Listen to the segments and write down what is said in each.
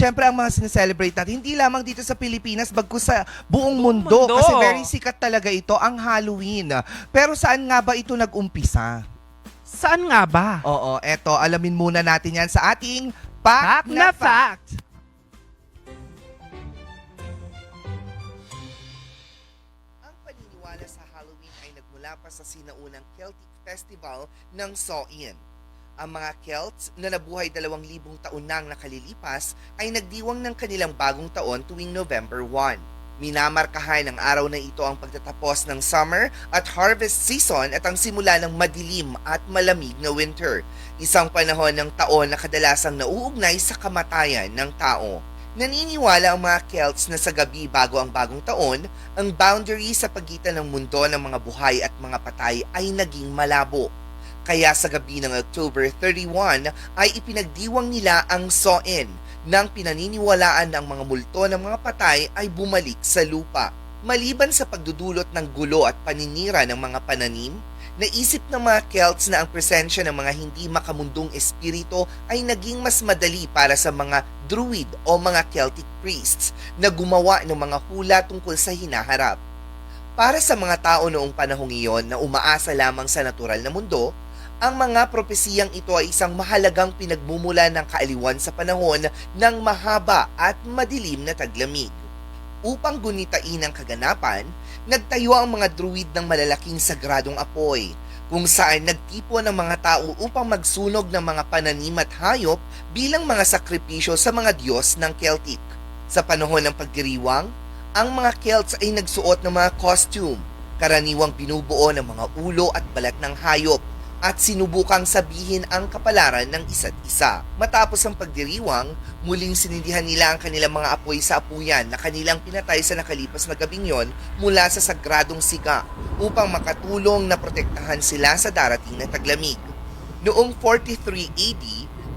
syempre ang mga sineselebrate natin, hindi lamang dito sa Pilipinas, bagkus sa buong mundo. mundo. Kasi very sikat talaga ito, ang Halloween. Pero saan nga ba ito nag-umpisa? Saan nga ba? Oo, eto, alamin muna natin yan sa ating Pack, Fact na fact. Ang paniniwala sa Halloween ay nagmula pa sa sinaunang Celtic Festival ng Samhain. Ang mga Celts na nabuhay dalawang libong taon nang nakalilipas ay nagdiwang ng kanilang bagong taon tuwing November 1. Minamarkahan ng araw na ito ang pagtatapos ng summer at harvest season at ang simula ng madilim at malamig na winter. Isang panahon ng taon na kadalasang nauugnay sa kamatayan ng tao. Naniniwala ang mga Celts na sa gabi bago ang bagong taon, ang boundary sa pagitan ng mundo ng mga buhay at mga patay ay naging malabo. Kaya sa gabi ng October 31 ay ipinagdiwang nila ang Soen nang pinaniniwalaan ng mga multo ng mga patay ay bumalik sa lupa. Maliban sa pagdudulot ng gulo at paninira ng mga pananim, naisip ng mga Celts na ang presensya ng mga hindi makamundong espiritu ay naging mas madali para sa mga druid o mga Celtic priests na gumawa ng mga hula tungkol sa hinaharap. Para sa mga tao noong panahong iyon na umaasa lamang sa natural na mundo, ang mga propesiyang ito ay isang mahalagang pinagmumula ng kaaliwan sa panahon ng mahaba at madilim na taglamig. Upang gunitain ang kaganapan, nagtayo ang mga druid ng malalaking sagradong apoy, kung saan nagtipon ng mga tao upang magsunog ng mga pananim at hayop bilang mga sakripisyo sa mga Diyos ng Celtic. Sa panahon ng pagdiriwang, ang mga Celts ay nagsuot ng mga costume, karaniwang binubuo ng mga ulo at balat ng hayop, at sinubukang sabihin ang kapalaran ng isa't isa. Matapos ang pagdiriwang, muling sinindihan nila ang kanilang mga apoy sa apuyan na kanilang pinatay sa nakalipas na gabing yon mula sa sagradong siga upang makatulong na protektahan sila sa darating na taglamig. Noong 43 AD,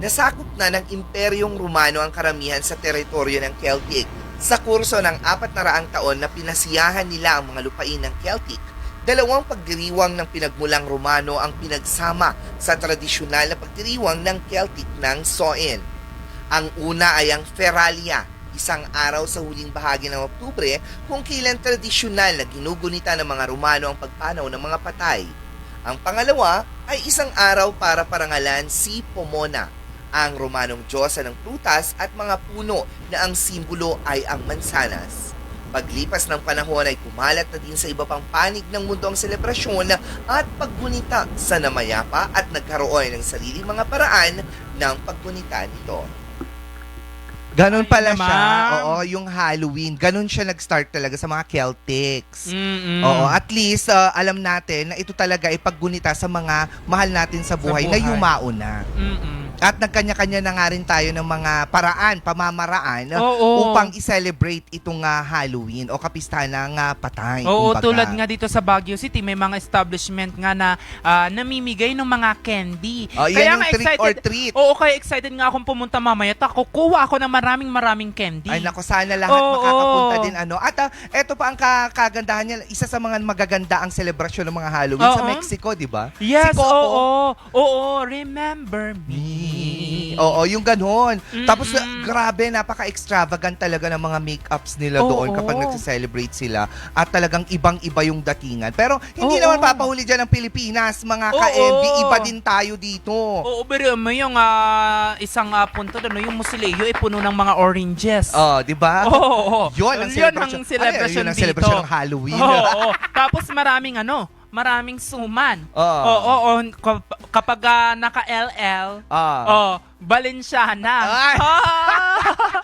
nasakop na ng Imperyong Romano ang karamihan sa teritoryo ng Celtic. Sa kurso ng apat na raang taon na pinasiyahan nila ang mga lupain ng Celtic, dalawang pagdiriwang ng pinagmulang Romano ang pinagsama sa tradisyonal na pagdiriwang ng Celtic ng Soen. Ang una ay ang Feralia, isang araw sa huling bahagi ng Oktubre kung kailan tradisyonal na ginugunita ng mga Romano ang pagpanaw ng mga patay. Ang pangalawa ay isang araw para parangalan si Pomona, ang Romanong diyosa ng prutas at mga puno na ang simbolo ay ang mansanas. Paglipas ng panahon ay kumalat na din sa iba pang panig ng mundo ang selebrasyon at paggunita sa namayapa at nagkaroon ng sariling mga paraan ng paggunita nito. Ganon pala Ay, siya. Oo, yung Halloween. Ganon siya nag-start talaga sa mga Celtics. Mm-mm. Oo, at least uh, alam natin na ito talaga ay paggunita sa mga mahal natin sa buhay, na buhay. yumauna. Mm-mm. At nagkanya-kanya na nga rin tayo ng mga paraan, pamamaraan Oo. upang i-celebrate itong ah, Halloween o kapistahan ng ah, patay. Oo, kumbaga. tulad nga dito sa Baguio City, may mga establishment nga na ah, namimigay ng mga candy. Oh, yan yung trick or treat. Oo, kaya excited nga akong pumunta mamaya. Ta, kukuha ako ng maraming maraming candy. Ay nako, sana lahat Oo. makakapunta din ano. At ah, eto pa ang ka- kagandahan niya, isa sa mga magaganda ang selebrasyon ng mga Halloween sa Oo. Mexico, di ba? Yes, si Coco. oo. Oo, remember me. Oo, yung ganon. Mm-mm. Tapos grabe, napaka-extravagant talaga ng mga makeups nila doon Oo. kapag nagse-celebrate sila at talagang ibang-iba yung datingan. Pero hindi Oo. naman papahuli dyan ng Pilipinas, mga Oo. ka-MB, iba din tayo dito. Oo, pero mo yung ah, isang uh, punto doon, yung Musileo ay puno ng mga oranges. Oh, di ba? Oo, oo. Yun ang Yun celebration. ang celebration Ano, yun ang dito. celebration ng Halloween. Oo, oo. Tapos maraming ano, maraming suman. Oo. Oo, oo. Kap- Kapag ah, naka-LL, Ah. oh, Balenciana. Ah!